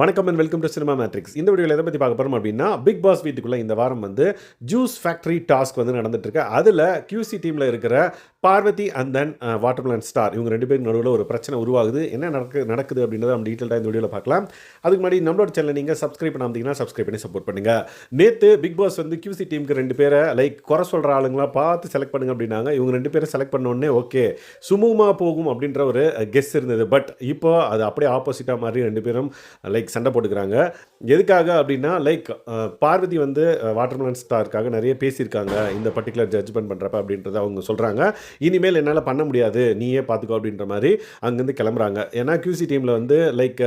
வணக்கம் and welcome to cinema matrix இந்த வீடியோவில் எதை பற்றி பார்க்க போகிறோம் அப்படின்னா பிக் பாஸ் வீட்டுக்குள்ளே இந்த வாரம் வந்து ஜூஸ் ஃபேக்ட்ரி டாஸ்க் வந்து நடந்துட்டுருக்கு. அதில் கியூசி டீமில் இருக்கிற Parvathi and then watermelon star இவங்க ரெண்டு பேருக்கு நடுவில் ஒரு பிரச்சனை உருவாகுது. என்ன நடக்கு நடக்குது அப்படின்றத நம்ம டீட்டெயிலாக இந்த வீடியோவில் பார்க்கலாம். அதுக்கு முன்னாடி நம்மளோட சேனல் நீங்கள் சப்ஸ்கிரைப் பண்ணாமதிங்கன்னா சப்ஸ்கிரைப் பண்ணி சப்போர்ட் பண்ணுங்கள் நேற்று பிக் பாஸ் வந்து கியூசி டீமுக்கு ரெண்டு பேரை லைக் குறை சொல்கிற ஆளுங்களாம் பார்த்து செலக்ட் பண்ணுங்க அப்படின்னாங்க. இவங்க ரெண்டு பேரை செலக்ட் பண்ண உடனே ஓகே சுமூகமாக போகும் அப்படின்ற ஒரு uh, கெஸ் இருந்தது. பட் இப்போ அது அப்படியே ஆப்போசிட்டாக மாதிரி ரெண்டு பேரும் லைக் சண்டை போட்டுக்கிறாங்க. எதுக்காக அப்படின்னா லைக் பார்வதி வந்து வாட்டர்மேன் ஸ்டாருக்காக நிறைய பேசியிருக்காங்க. இந்த பர்டிகுலர் ஜட்ஜ்மெண்ட் பண்ணுறப்ப அப்படின்றத அவங்க சொல்கிறாங்க இனிமேல் என்னால் பண்ண முடியாது. நீயே பார்த்துக்கோ அப்படின்ற மாதிரி அங்கேருந்து கிளம்புறாங்க. ஏன்னா கியூசி டீமில் வந்து லைக்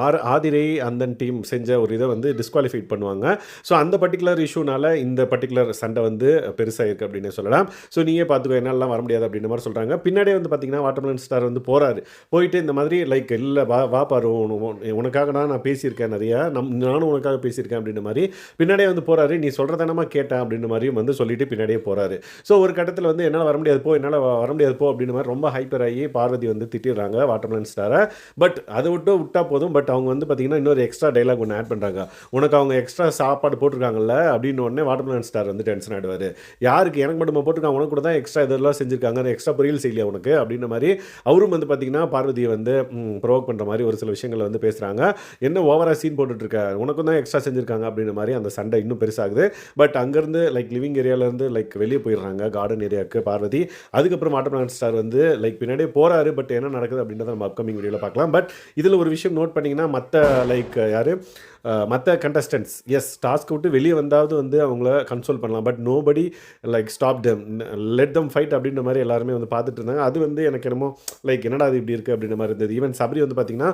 ஆர் ஆதிரை அந்த டீம் செஞ்ச ஒரு இதை வந்து டிஸ்குவாலிஃபைட் பண்ணுவாங்க. ஸோ அந்த பர்டிகுலர் இஷ்யூனால இந்த பர்டிகுலர் சண்டை வந்து பெருசாக இருக்குது அப்படின்னு சொல்லலாம். ஸோ நீயே பார்த்துக்கோ என்னாலலாம் வர முடியாது அப்படின்ற மாதிரி சொல்கிறாங்க பின்னாடியே வந்து பார்த்தீங்கன்னா வாட்டர்மேன் ஸ்டார் வந்து போகிறாரு போயிட்டு இந்த மாதிரி லைக் இல்லை வா வா பாரு உன- உனக்காக நான் நான் பேசியிருக்கேன் நிறையா. நம் நானும் உனக்காக பேசியிருக்கேன் அப்படின்ற மாதிரி பின்னாடியே வந்து போகிறாரு நீ சொல்கிறதானமா கேட்டேன் அப்படின்ற மாதிரியும் வந்து சொல்லிட்டு பின்னாடியே போகிறாரு ஸோ ஒரு கட்டத்தில் வந்து என்னால் வர முடியாது போ என்னால் வர முடியாது போ அப்படின்ற மாதிரி ரொம்ப ஹைப்பர் ஆகி பார்வதி வந்து திட்டிடுறாங்க வாட்டர்மேன் ஸ்டாரை பட் அதை விட்டு விட்டா போதும். பட் அவங்க வந்து பார்த்தீங்கன்னா இன்னொரு எக்ஸ்ட்ரா டைலாக் ஒன்று ஆட் பண்ணுறாங்க உனக்கு அவங்க எக்ஸ்ட்ரா சாப்பாடு போட்டிருக்காங்கல்ல அப்படின்னு உடனே வாட்டர்மேன் ஸ்டார் வந்து டென்ஷன் ஆகிடுவார் யாருக்கு எனக்கு மட்டும் போட்டிருக்காங்க? உனக்கு கூட தான் எக்ஸ்ட்ரா இதெல்லாம் செஞ்சுருக்காங்க. எக்ஸ்ட்ரா பொரியல் செய்யலையா உனக்கு? அப்படின்ற மாதிரி அவரும் வந்து பார்த்தீங்கன்னா பார்வதியை வந்து ப்ரோவோக் பண்ணுற மாதிரி ஒரு சில விஷயங்களை வந்து பேசுகிறாங்க என்ன ஓவரா சீன் போட்டுட்ருக்க? உனக்கும் தான் எக்ஸ்ட்ரா செஞ்சுருக்காங்க அப்படின்ற மாதிரி அந்த சண்டை இன்னும் பெருசாகுது. பட் அங்கேருந்து லைக் லிவிங் ஏரியாவிலேருந்து லைக் வெளியே போயிடுறாங்க கார்டன் ஏரியாவுக்கு பார்வதி. அதுக்கப்புறம் வாட்டர்மெலன் ஸ்டார் வந்து லைக் பின்னாடியே போகிறாரு பட் என்ன நடக்குது அப்படின்றத நம்ம அப்கமிங் வீடியோவில் பார்க்கலாம். பட் இதில் ஒரு விஷயம் நோட் பண்ணிங்கன்னா மற்ற லைக் யார்? மற்ற கண்டஸ்டன்ஸ் எஸ் டாஸ்க் விட்டு வெளியே வந்தாவது வந்து அவங்கள கன்சோல் பண்ணலாம். But nobody like stop them let them fight அப்படின்ற மாதிரி எல்லாருமே வந்து பார்த்துட்டு இருந்தாங்க. அது வந்து எனக்கு என்னமோ லைக் என்னடா அது இப்படி இருக்குது அப்படின்ற மாதிரி இருந்தது. ஈவன் சபரி வந்து பார்த்தீங்கன்னா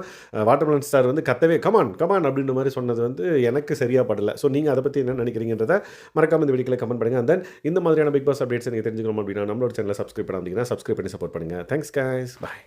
வாட்டர்மெலன் ஸ்டார் வந்து கத்தவே கமான் கமான் அப்படின்ற மாதிரி சொன்னது வந்து எனக்கு சரியாக படல. ஸோ நீங்கள் அதை பற்றி என்ன நினைக்கிறீங்கன்றத மறக்காம இந்த வீடியோவில் கமெண்ட் பண்ணுங்கள் தென் இந்த மாதிரியான பிக் பாஸ் அப்டேட்ஸ் நீங்கள் தெரிஞ்சுக்கணும் அப்படின்னா நம்மளோட சேனலை சப்ஸ்கிரைப் பண்ணாமல் சப்ஸ்கிரைப் பண்ணி சப்போர்ட் பண்ணுங்கள் தேங்க்ஸ் கேஸ் பாய்